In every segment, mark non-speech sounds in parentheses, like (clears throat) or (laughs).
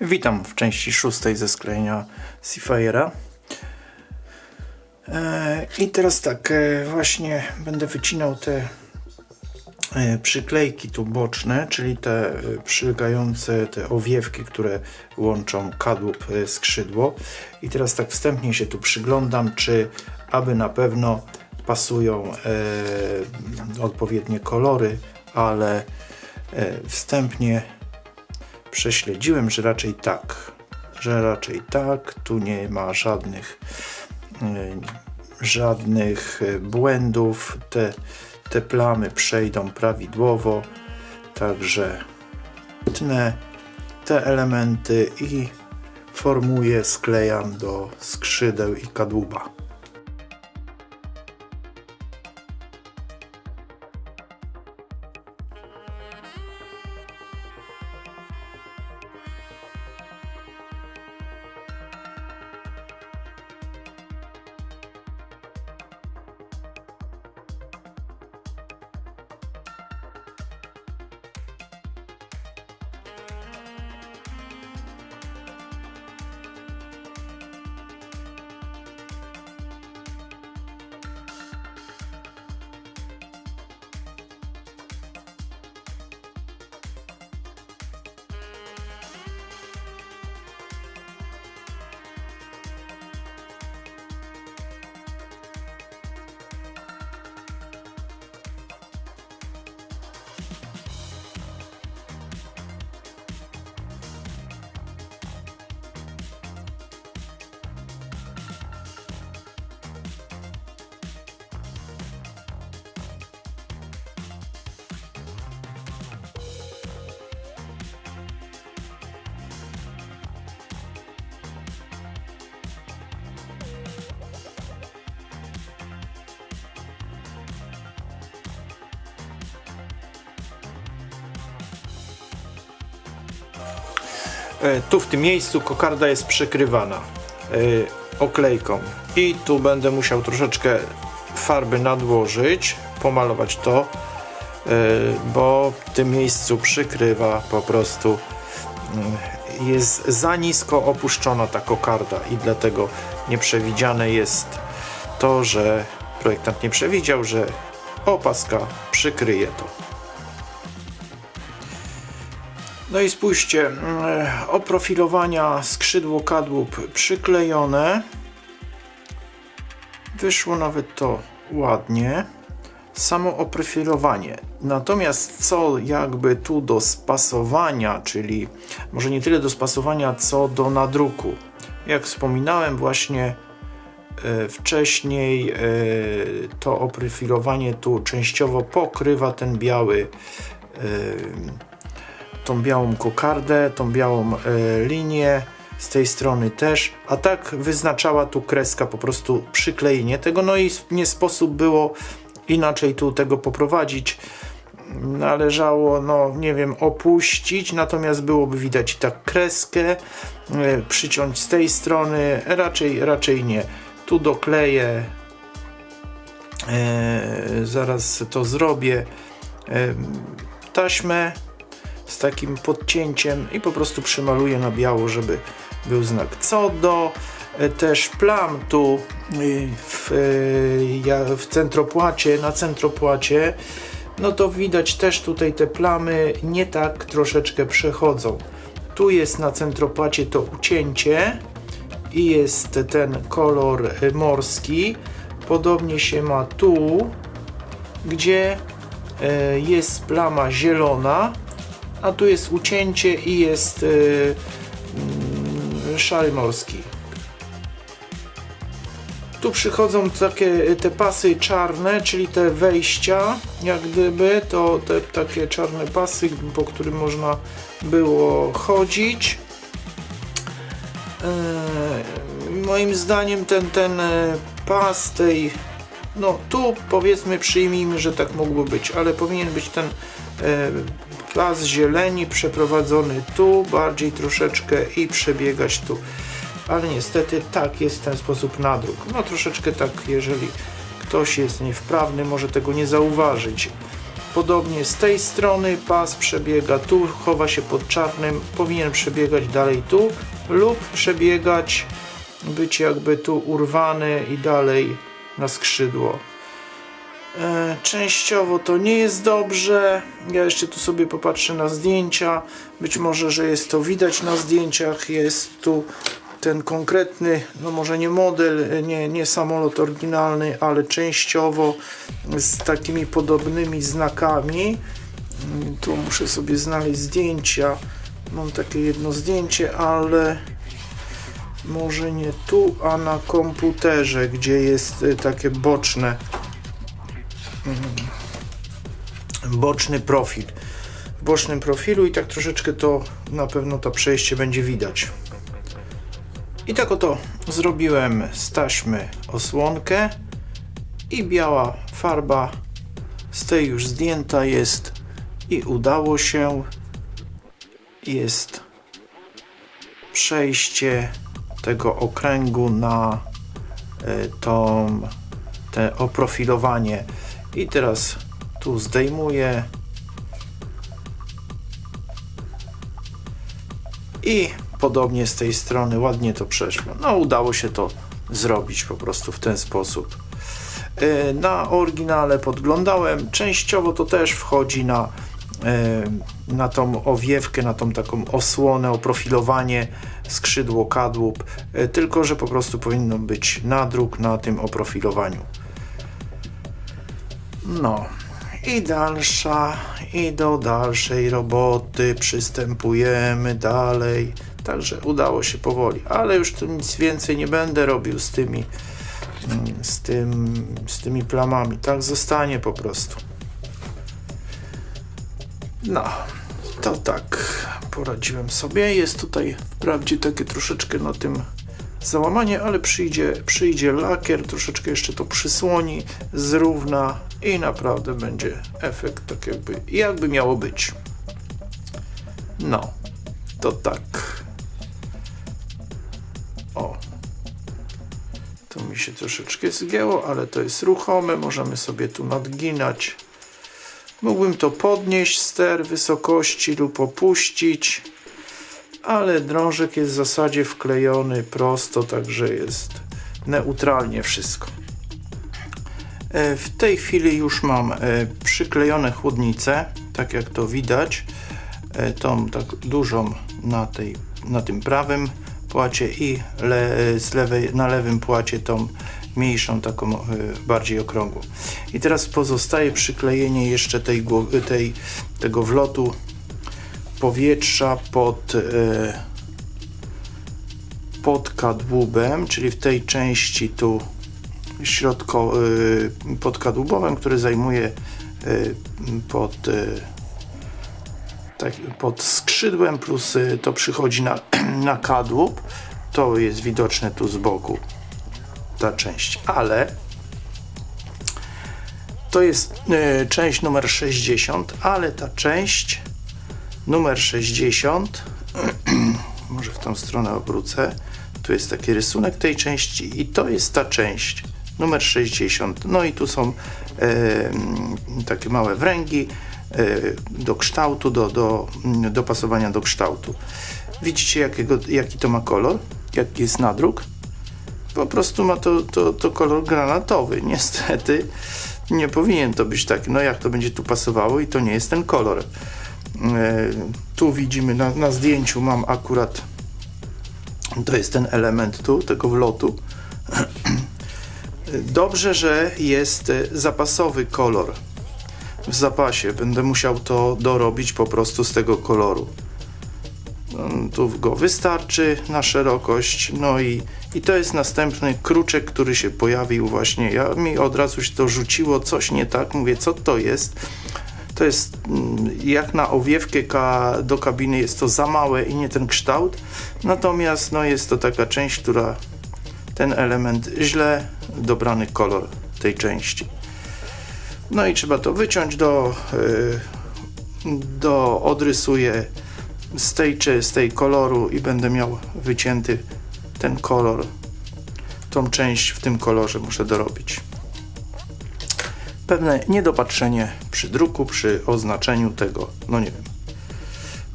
Witam w części szóstej ze sklejenia Seafire'a. E, I teraz tak, e, właśnie będę wycinał te e, przyklejki tu boczne, czyli te przylegające, te owiewki, które łączą kadłub skrzydło. I teraz tak wstępnie się tu przyglądam, czy aby na pewno pasują odpowiednie kolory, ale wstępnie prześledziłem, że raczej tak. Że raczej tak. Tu nie ma żadnych y, żadnych y, błędów. Te, te plamy przejdą prawidłowo. Także tnę te elementy i formuję, sklejam do skrzydeł i kadłuba. Tu w tym miejscu kokarda jest przykrywana e, oklejką i tu będę musiał troszeczkę farby nadłożyć, pomalować to, e, bo w tym miejscu przykrywa po prostu mm, jest za nisko opuszczona ta kokarda i dlatego nieprzewidziane jest to, że projektant nie przewidział, że opaska przykryje to. No i spójrzcie, mm, oprofilowania skrzydło kadłub przyklejone. Wyszło nawet to ładnie. Samo oprofilowanie. Natomiast co jakby tu do spasowania, czyli może nie tyle do spasowania, co do nadruku. Jak wspominałem właśnie e, wcześniej, e, to oprofilowanie tu częściowo pokrywa ten biały e, tą białą kokardę, tą białą e, linię, z tej strony też, a tak wyznaczała tu kreska po prostu przyklejenie tego, no i nie sposób było inaczej tu tego poprowadzić. Należało, no nie wiem, opuścić, natomiast byłoby widać tak kreskę, e, przyciąć z tej strony, raczej, raczej nie. Tu dokleję, e, zaraz to zrobię, taśmę z takim podcięciem i po prostu przymaluję na biało, żeby był znak. Co do e, też plam tu y, w, e, w centropłacie, na centropłacie, no to widać też tutaj te plamy nie tak troszeczkę przechodzą. Tu jest na centropłacie to ucięcie i jest ten kolor e, morski. Podobnie się ma tu, gdzie e, jest plama zielona, a tu jest ucięcie i jest yy, szary morski. Tu przychodzą takie te pasy czarne, czyli te wejścia, jak gdyby, to te takie czarne pasy, po którym można było chodzić. Yy, moim zdaniem ten, ten e, pas tej, no tu powiedzmy przyjmijmy, że tak mogło być, ale powinien być ten e, las zieleni przeprowadzony tu, bardziej troszeczkę i przebiegać tu. Ale niestety tak jest w ten sposób nadruk. No troszeczkę tak, jeżeli ktoś jest niewprawny, może tego nie zauważyć. podobnie z tej strony pas przebiega tu, chowa się pod czarnym, powinien przebiegać dalej tu lub przebiegać, być jakby tu urwany i dalej na skrzydło. E, Częściowo to nie jest dobrze. Ja jeszcze tu sobie popatrzę na zdjęcia. Być może, że jest to widać na zdjęciach. Jest tu ten konkretny, no może nie model, nie, nie samolot oryginalny, ale częściowo z takimi podobnymi znakami. Mm, Tu muszę sobie znaleźć zdjęcia. Mam takie jedno zdjęcie, ale może nie tu, a na komputerze, gdzie jest y, takie boczne boczny profil. W bocznym profilu i tak troszeczkę to na pewno to przejście będzie widać. I tak oto zrobiłem z taśmy osłonkę i biała farba z tej już zdjęta jest i udało się. Jest przejście tego okręgu na y, tą te oprofilowanie i teraz tu zdejmuję i podobnie z tej strony ładnie to przeszło. No udało się to zrobić po prostu w ten sposób. Yy, Na oryginale podglądałem, częściowo to też wchodzi na, yy, na tą owiewkę, na tą taką osłonę, oprofilowanie skrzydło, kadłub, yy, tylko że po prostu powinno być nadruk na tym oprofilowaniu. No i dalsza, i do dalszej roboty przystępujemy dalej. Także udało się powoli, ale już tu nic więcej nie będę robił z tymi, mm, z tym, z tymi plamami. Tak zostanie po prostu. No, to tak poradziłem sobie. Jest tutaj wprawdzie takie troszeczkę na tym załamanie, ale przyjdzie, przyjdzie lakier, troszeczkę jeszcze to przysłoni, zrówna i naprawdę będzie efekt tak jakby, jakby miało być. No, to tak. O. To mi się troszeczkę zgięło, ale to jest ruchome, możemy sobie tu nadginać. Mógłbym to podnieść ster wysokości lub opuścić ale drążek jest w zasadzie wklejony prosto, także jest neutralnie wszystko. E, W tej chwili już mam e, przyklejone chłodnice, tak jak to widać, e, tą tak dużą na, tej, na tym prawym płacie i le, z lewej, na lewym płacie tą mniejszą, taką bardziej okrągłą. I teraz pozostaje przyklejenie jeszcze tej, tej, tego wlotu powietrza pod, pod kadłubem, czyli w tej części tu środko, e, pod kadłubowem, który zajmuje e, pod, e, tak, pod skrzydłem, plus to przychodzi na, (clears throat) na kadłub. To jest widoczne tu z boku, ta część, ale to jest część numer 60, ale ta część numer 60 (clears throat) może w tą stronę obrócę. Tu jest taki rysunek tej części i to jest ta część numer 60 no i tu są e, takie małe wręgi e, do kształtu, do, do mm, dopasowania do kształtu. Widzicie jakiego, jaki to ma kolor? Jaki jest nadruk? Po prostu ma to, to, to kolor granatowy. (laughs) Niestety nie powinien to być taki. No jak to będzie tu pasowało i to nie jest ten kolor. E, tu widzimy na, na zdjęciu mam akurat to jest ten element tu, tego wlotu (clears throat) dobrze, że jest e, zapasowy kolor. W zapasie, będę musiał to dorobić po prostu z tego koloru. Mm, tu go wystarczy na szerokość no i, i to jest następny kruczek, który się pojawił właśnie, ja mi od razu się to rzuciło, coś nie tak, mówię co to jest? To jest mm, jak na owiewkę do kabiny jest to za małe i nie ten kształt. Natomiast no jest to taka część, która ten element źle dobrany kolor tej części no i trzeba to wyciąć do yy, do odrysuję z tej czy z tej koloru i będę miał wycięty ten kolor tą część w tym kolorze muszę dorobić pewne niedopatrzenie przy druku, przy oznaczeniu tego, no nie wiem.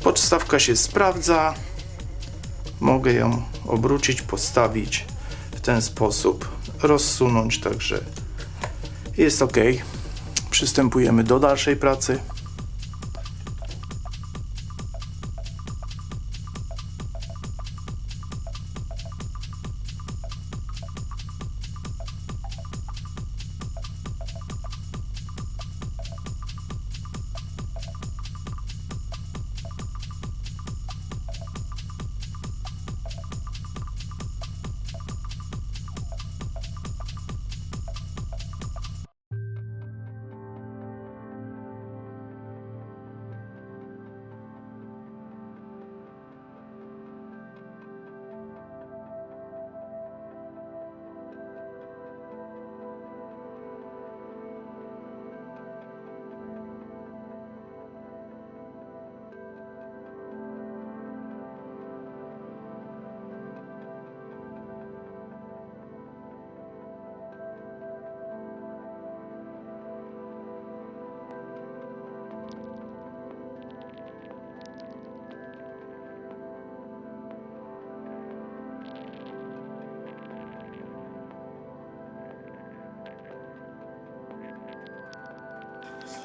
Podstawka się sprawdza. Mogę ją obrócić, postawić ten sposób, rozsunąć, także jest ok. Przystępujemy do dalszej pracy.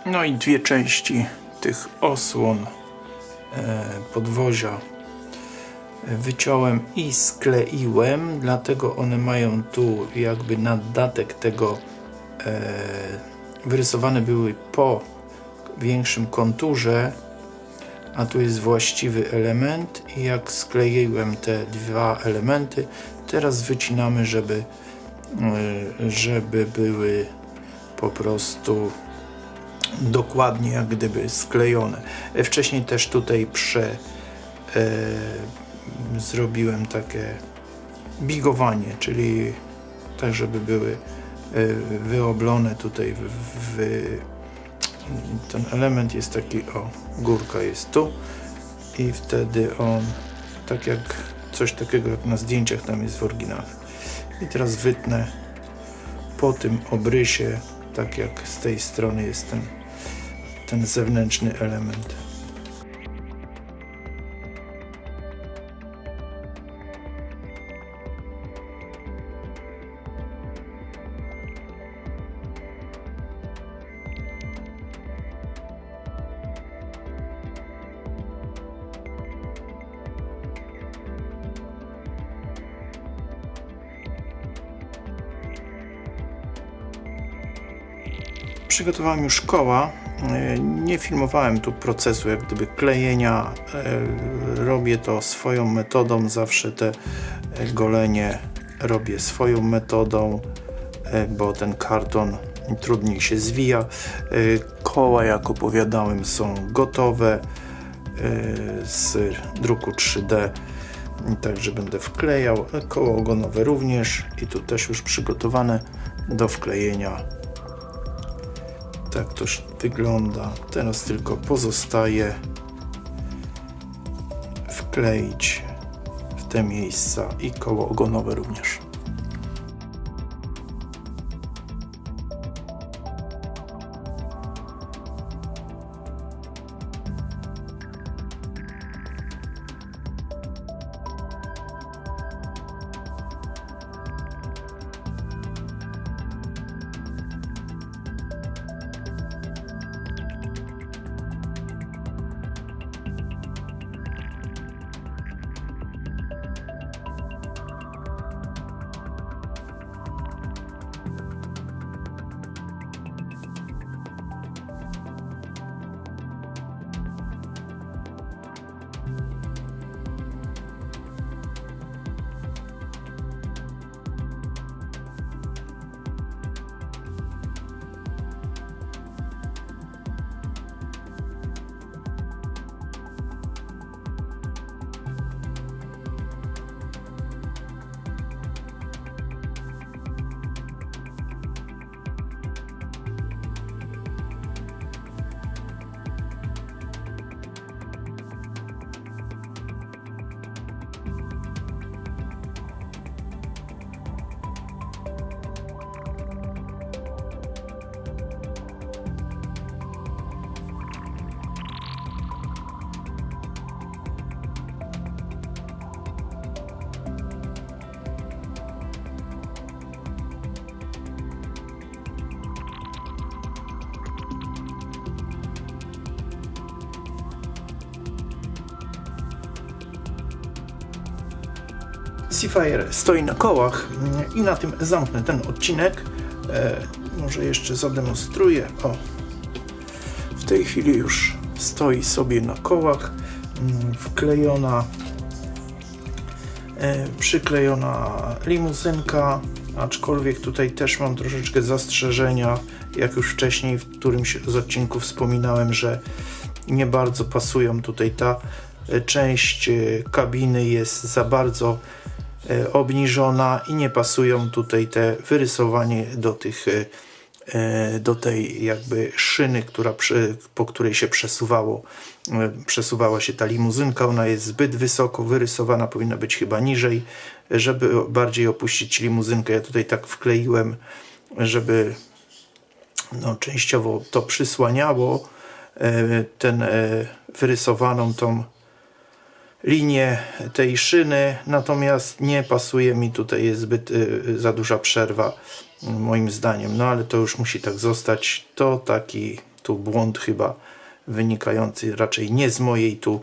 No i dwie części tych osłon e, podwozia. Wyciąłem i skleiłem, dlatego one mają tu jakby nadatek tego e, wyrysowane były po większym konturze, a tu jest właściwy element i jak skleiłem te dwa elementy, teraz wycinamy, żeby, e, żeby były po prostu dokładnie jak gdyby sklejone. E, Wcześniej też tutaj prze e, zrobiłem takie bigowanie, czyli tak, żeby były e, wyoblone tutaj w, w, ten element jest taki, o, górka jest tu i wtedy on tak jak coś takiego jak na zdjęciach tam jest w oryginale. I teraz wytnę po tym obrysie, tak jak z tej strony jest ten, ten zewnętrzny element. Przygotowałem już koła. E, Nie filmowałem tu procesu jak gdyby klejenia. E, Robię to swoją metodą. Zawsze te golenie robię swoją metodą, e, bo ten karton trudniej się zwija. Koła, jak opowiadałem, są gotowe z druku 3D. Także będę wklejał. Koło ogonowe również i tu też już przygotowane do wklejenia tak to wygląda. Teraz tylko pozostaje wkleić w te miejsca i koło ogonowe również. Seafire stoi na kołach mm, i na tym zamknę ten odcinek. E, może jeszcze zademonstruję. O, w tej chwili już stoi sobie na kołach, mm, wklejona, e, przyklejona limuzynka, aczkolwiek tutaj też mam troszeczkę zastrzeżenia, jak już wcześniej w którymś z odcinków wspominałem, że nie bardzo pasują tutaj ta e, część kabiny jest za bardzo obniżona i nie pasują tutaj te wyrysowanie do tych e, e, do tej jakby szyny, która, po której się przesuwało, e, przesuwała się ta limuzynka, ona jest zbyt wysoko wyrysowana, powinna być chyba niżej, żeby bardziej opuścić limuzynkę. Ja tutaj tak wkleiłem, żeby no, częściowo to przysłaniało e, ten e, wyrysowaną tą linię tej szyny, natomiast nie pasuje mi tutaj, jest zbyt y, za duża przerwa y, moim zdaniem, no ale to już musi tak zostać. To taki tu błąd chyba wynikający raczej nie z mojej tu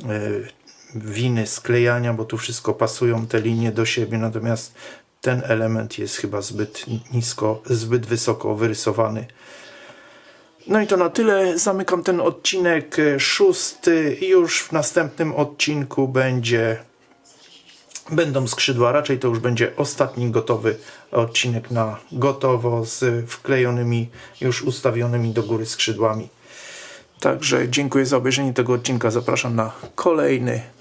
y, winy sklejania, bo tu wszystko pasują te linie do siebie, natomiast ten element jest chyba zbyt nisko, zbyt wysoko wyrysowany. No i to na tyle. Zamykam ten odcinek e, szósty. Już w następnym odcinku będzie będą skrzydła. Raczej to już będzie ostatni gotowy odcinek na gotowo z wklejonymi, już ustawionymi do góry skrzydłami. Także dziękuję za obejrzenie tego odcinka. Zapraszam na kolejny.